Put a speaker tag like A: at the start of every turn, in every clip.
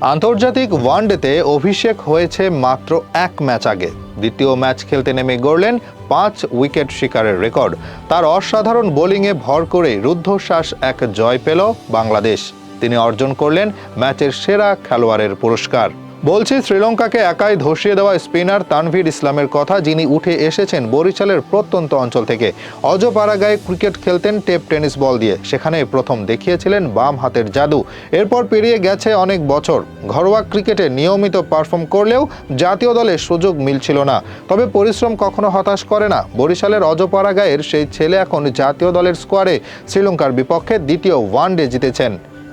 A: আন্তর্জাতিক ওয়ানডেতে অভিষেক হয়েছে মাত্র এক ম্যাচ আগে। দ্বিতীয় ম্যাচ খেলতে নেমে গড়লেন পাঁচ উইকেট শিকারের রেকর্ড। তার অসাধারণ বোলিংয়ে ভর করে রুদ্ধশ্বাস এক জয় পেল বাংলাদেশ। তিনি অর্জন করলেন ম্যাচের সেরা খেলোয়াড়ের পুরস্কার। বলছি, শ্রীলঙ্কাকে একাই ধসিয়ে দেওয়া স্পিনার তানভীর ইসলামের কথা, যিনি উঠে এসেছেন বরিশালের প্রত্যন্ত অঞ্চল থেকে। অজপাড়াগায় ক্রিকেট খেলতেন টেপ টেনিস বল দিয়ে। সেখানে প্রথম দেখিয়েছিলেন বাম হাতের জাদু। এরপর পেরিয়ে গেছে অনেক বছর। ঘরোয়া ক্রিকেটে নিয়মিত পারফর্ম করলেও জাতীয় দলে সুযোগ মিলছিল না। তবে পরিশ্রম কখনো হতাশ করে না। বরিশালের অজপাড়াগায়ের সেই ছেলে এখন জাতীয় দলের স্কোয়াডে শ্রীলঙ্কার বিপক্ষে দ্বিতীয় ওয়ানডে জিতেছেন।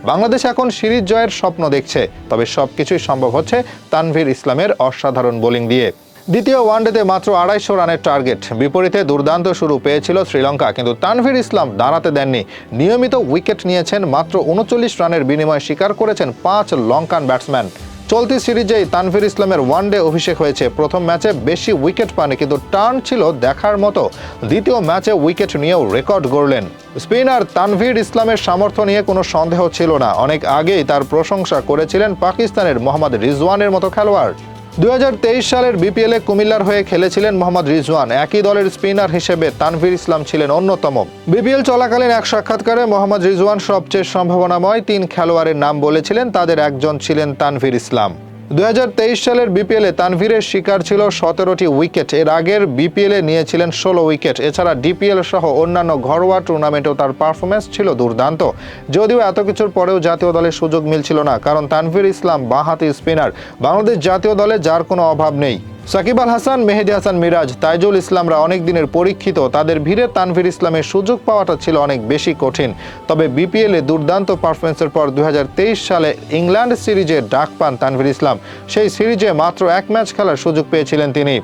A: বাংলাদেশ এখন সিরিজ জয়ের স্বপ্ন দেখছে, তবে সব কিছুই সম্ভব হচ্ছে তানভীর ইসলামের অসাধারণ বোলিং দিয়ে। দ্বিতীয় ওয়ানডেতে মাত্র আড়াইশো রানের টার্গেট, বিপরীতে দুর্দান্ত শুরু পেয়েছিল শ্রীলঙ্কা, কিন্তু তানভীর ইসলাম দাঁড়াতে দেননি। নিয়মিত উইকেট নিয়েছেন মাত্র উনচল্লিশ রানের বিনিময়ে স্বীকার করেছেন পাঁচ লঙ্কান ব্যাটসম্যান। চলতি সিরিজেই তানভীর ইসলামের ওয়ানডে অভিষেক হয়েছে। প্রথম ম্যাচে বেশি উইকেট পাননি, কিন্তু টার্ন ছিল দেখার মতো। দ্বিতীয় ম্যাচে উইকেট নিয়েও রেকর্ড গড়লেন। স্পিনার তানভীর ইসলামের সামর্থ্য নিয়ে কোনো সন্দেহ ছিল না। অনেক আগেই তার প্রশংসা করেছিলেন পাকিস্তানের মোহাম্মদ রিজওয়ানের মতো খেলোয়াড়। দুই হাজার তেইশ সালের বিপিএলে কুমিল্লার হয়ে খেলেছিলেন মোহাম্মদ রিজওয়ান। একই দলের স্পিনার হিসেবে তানভীর ইসলাম ছিলেন অন্যতম। বিপিএল চলাকালীন এক সাক্ষাৎকারে মোহাম্মদ রিজওয়ান সবচেয়ে সম্ভাবনাময় তিন খেলোয়াড়ের নাম বলেছিলেন। তাদের একজন ছিলেন তানভীর ইসলাম। দু হাজার তেইশ সালের বিপিএলে তানভীরের শিকার ছিল সতেরোটি উইকেট। এর আগের বিপিএলে নিয়েছিলেন ষোলো উইকেট। এছাড়া ডিপিএল সহ অন্যান্য ঘরোয়া টুর্নামেন্টেও তার পারফরমেন্স ছিল দুর্দান্ত। যদিও এত কিছুর পরেও জাতীয় দলে সুযোগ মিলছিল না, কারণ তানভীর ইসলাম বাঁহাতি স্পিনার। বাংলাদেশ জাতীয় দলে যার কোনো অভাব নেই। সাকিব আল হাসান, মেহেদি হাসান মিরাজ, তাইজুল ইসলামরা অনেক দিনের পরীক্ষিত। তাদের ভিড়ে তানভীর ইসলামের সুযোগ পাওয়াটা ছিল অনেক বেশি কঠিন। তবে বিপিএলে দুর্দান্ত পারফরমেন্সের পর দু হাজার তেইশ সালে ইংল্যান্ড সিরিজে ডাক পান তানভীর ইসলাম। সেই সিরিজে মাত্র এক ম্যাচ খেলার সুযোগ পেয়েছিলেন তিনি।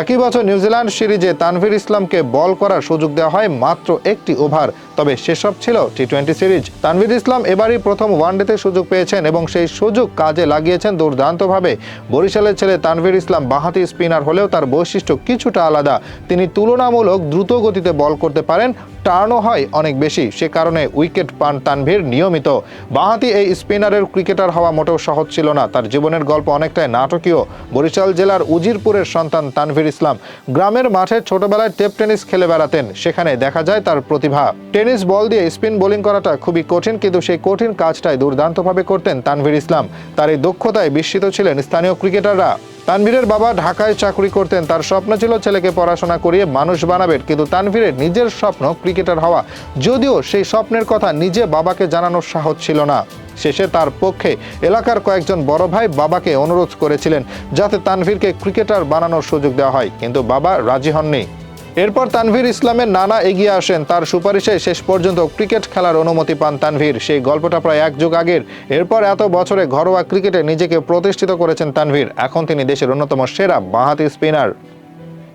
A: একই বছর নিউজিল্যান্ড সিরিজে তানভীর ইসলামকে বল করার সুযোগ দেওয়া হয় মাত্র একটি ওভার। তবে সেসব ছিল T twenty series. Tanvir Islam এবারই প্রথম ওয়ানডেতে সুযোগ পেয়েছেন এবং সেই সুযোগ কাজে লাগিয়েছেন দুর্দান্তভাবে। বরিশালের ছেলে তানভীর ইসলাম বাঁহাতি স্পিনার হলেও তার বৈশিষ্ট্য কিছুটা আলাদা। তিনি তুলনামূলক দ্রুত গতিতে বল করতে পারেন, টার্নও হয় অনেক বেশি। সে কারণে উইকেট পান তানভীর নিয়মিত। বাঁহাতি এই স্পিনারের ক্রিকেটার হওয়া মোটেও সহজ ছিল না। তার জীবনের গল্প অনেকটাই নাটকীয়। বরিশাল জেলার উজিরপুরের সন্তান তানভীর ইসলাম। গ্রামের মাঠে ছোটবেলায় টেপ টেনিস খেলে বেড়াতেন। সেখানে দেখা যায় তার প্রতিভা। টেনিস বল দিয়ে স্পিন বোলিং করাটা খুবই কঠিন, কিন্তু সেই কঠিন কাজটাই দুর্দান্তভাবে করতেন তানভীর ইসলাম। তার এই দক্ষতায় বিস্মিত ছিলেন স্থানীয় ক্রিকেটাররা। তানভীরের বাবা ঢাকায় চাকরি করতেন, তার স্বপ্ন ছিল ছেলেকে পড়াশোনা করিয়ে মানুষ বানাবেন, কিন্তু তানভীরের নিজের স্বপ্ন ক্রিকেটার হওয়া। যদিও সেই স্বপ্নের কথা নিজে বাবাকে জানানোর সাহস ছিল না। শেষে তার পক্ষে এলাকার কয়েকজন বড় ভাই বাবাকে অনুরোধ করেছিলেন, যাতে তানভীরকে ক্রিকেটার বানানোর সুযোগ দেওয়া হয়, কিন্তু বাবা রাজি হননি। এরপর তানভীর ইসলামের নানা এগিয়ে আসেন। তার সুপারিশে শেষ পর্যন্ত ক্রিকেট খেলার অনুমতি পান তানভীর। সেই গল্পটা প্রায় এক যুগ আগের। এরপর এত বছরে ঘরোয়া ক্রিকেটে নিজেকে প্রতিষ্ঠিত করেছেন তানভীর। এখন তিনি দেশের অন্যতম সেরা বাঁহাতি স্পিনার।